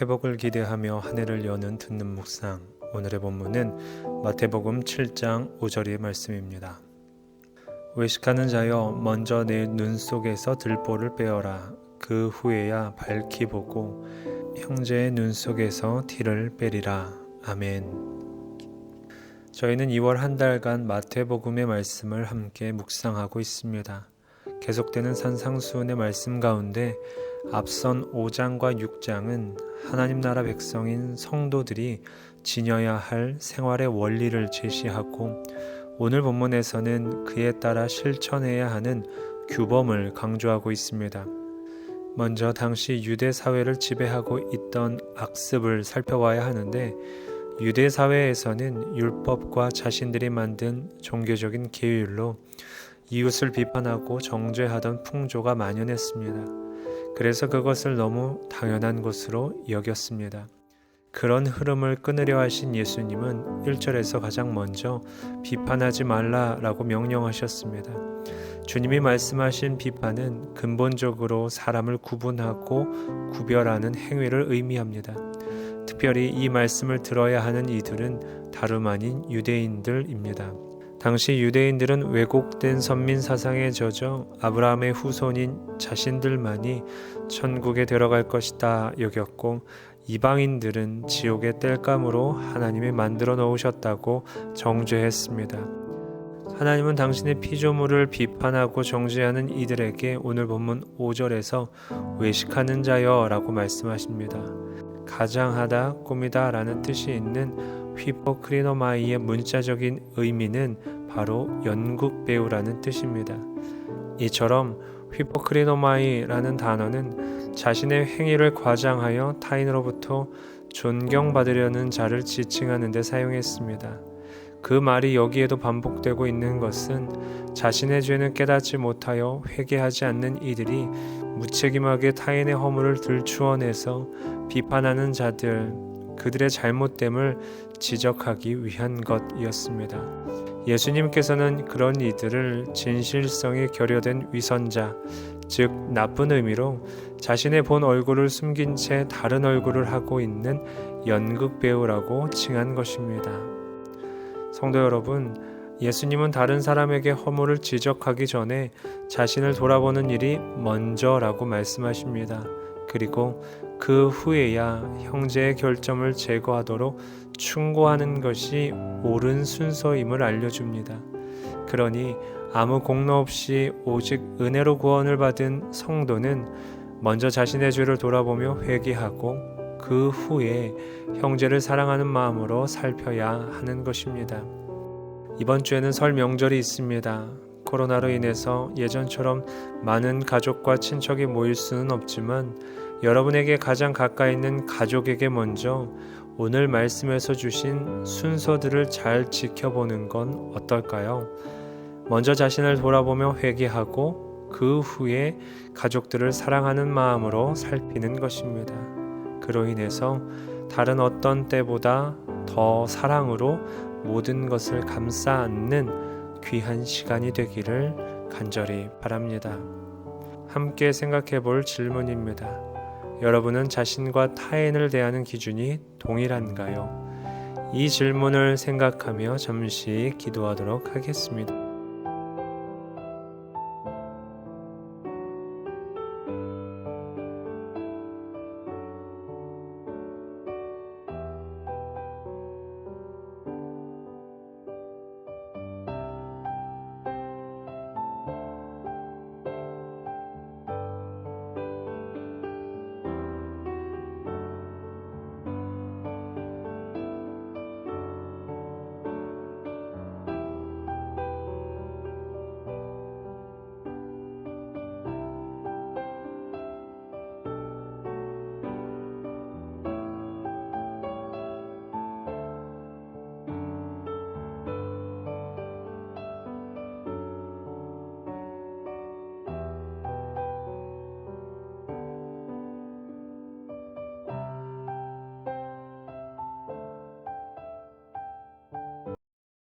회복을 기대하며 한 해를 여는 듣는 묵상. 오늘의 본문은 마태복음 7장 5절의 말씀입니다. 외식하는 자여 먼저 내 눈 속에서 들보를 빼어라. 그 후에야 밝히 보고 형제의 눈 속에서 티를 빼리라. 아멘. 저희는 2월 한 달간 마태복음의 말씀을 함께 묵상하고 있습니다. 계속되는 산상수훈의 말씀 가운데 앞선 5장과 6장은 하나님 나라 백성인 성도들이 지녀야 할 생활의 원리를 제시하고 오늘 본문에서는 그에 따라 실천해야 하는 규범을 강조하고 있습니다. 먼저 당시 유대 사회를 지배하고 있던 악습을 살펴봐야 하는데 유대 사회에서는 율법과 자신들이 만든 종교적인 계율로 이웃을 비판하고 정죄하던 풍조가 만연했습니다. 그래서 그것을 너무 당연한 것으로 여겼습니다. 그런 흐름을 끊으려 하신 예수님은 1절에서 가장 먼저 비판하지 말라라고 명령하셨습니다. 주님이 말씀하신 비판은 근본적으로 사람을 구분하고 구별하는 행위를 의미합니다. 특별히 이 말씀을 들어야 하는 이들은 다름 아닌 유대인들입니다. 당시 유대인들은 왜곡된 선민 사상에 젖어 아브라함의 후손인 자신들만이 천국에 들어갈 것이다 여겼고 이방인들은 지옥의 땔감으로 하나님이 만들어 놓으셨다고 정죄했습니다. 하나님은 당신의 피조물을 비판하고 정죄하는 이들에게 오늘 본문 5절에서 외식하는 자여 라고 말씀하십니다. 가장하다, 꾸미다 라는 뜻이 있는 휘포크리노마이의 문자적인 의미는 바로 연극 배우라는 뜻입니다. 이처럼 휘포크리노마이라는 단어는 자신의 행위를 과장하여 타인으로부터 존경받으려는 자를 지칭하는 데 사용했습니다. 그 말이 여기에도 반복되고 있는 것은 자신의 죄는 깨닫지 못하여 회개하지 않는 이들이 무책임하게 타인의 허물을 들추어내서 비판하는 자들, 그들의 잘못됨을 지적하기 위한 것이었습니다. 예수님께서는 그런 이들을 진실성이 결여된 위선자, 즉 나쁜 의미로 자신의 본 얼굴을 숨긴 채 다른 얼굴을 하고 있는 연극 배우라고 칭한 것입니다. 성도 여러분, 예수님은 다른 사람에게 허물을 지적하기 전에 자신을 돌아보는 일이 먼저라고 말씀하십니다. 그리고 그 후에야 형제의 결점을 제거하도록 충고하는 것이 옳은 순서임을 알려줍니다. 그러니 아무 공로 없이 오직 은혜로 구원을 받은 성도는 먼저 자신의 죄를 돌아보며 회개하고 그 후에 형제를 사랑하는 마음으로 살펴야 하는 것입니다. 이번 주에는 설 명절이 있습니다. 코로나로 인해서 예전처럼 많은 가족과 친척이 모일 수는 없지만 여러분에게 가장 가까이 있는 가족에게 먼저 오늘 말씀에서 주신 순서들을 잘 지켜보는 건 어떨까요? 먼저 자신을 돌아보며 회개하고 그 후에 가족들을 사랑하는 마음으로 살피는 것입니다. 그로 인해서 다른 어떤 때보다 더 사랑으로 모든 것을 감싸 안는 귀한 시간이 되기를 간절히 바랍니다. 함께 생각해 볼 질문입니다. 여러분은 자신과 타인을 대하는 기준이 동일한가요? 이 질문을 생각하며 잠시 기도하도록 하겠습니다.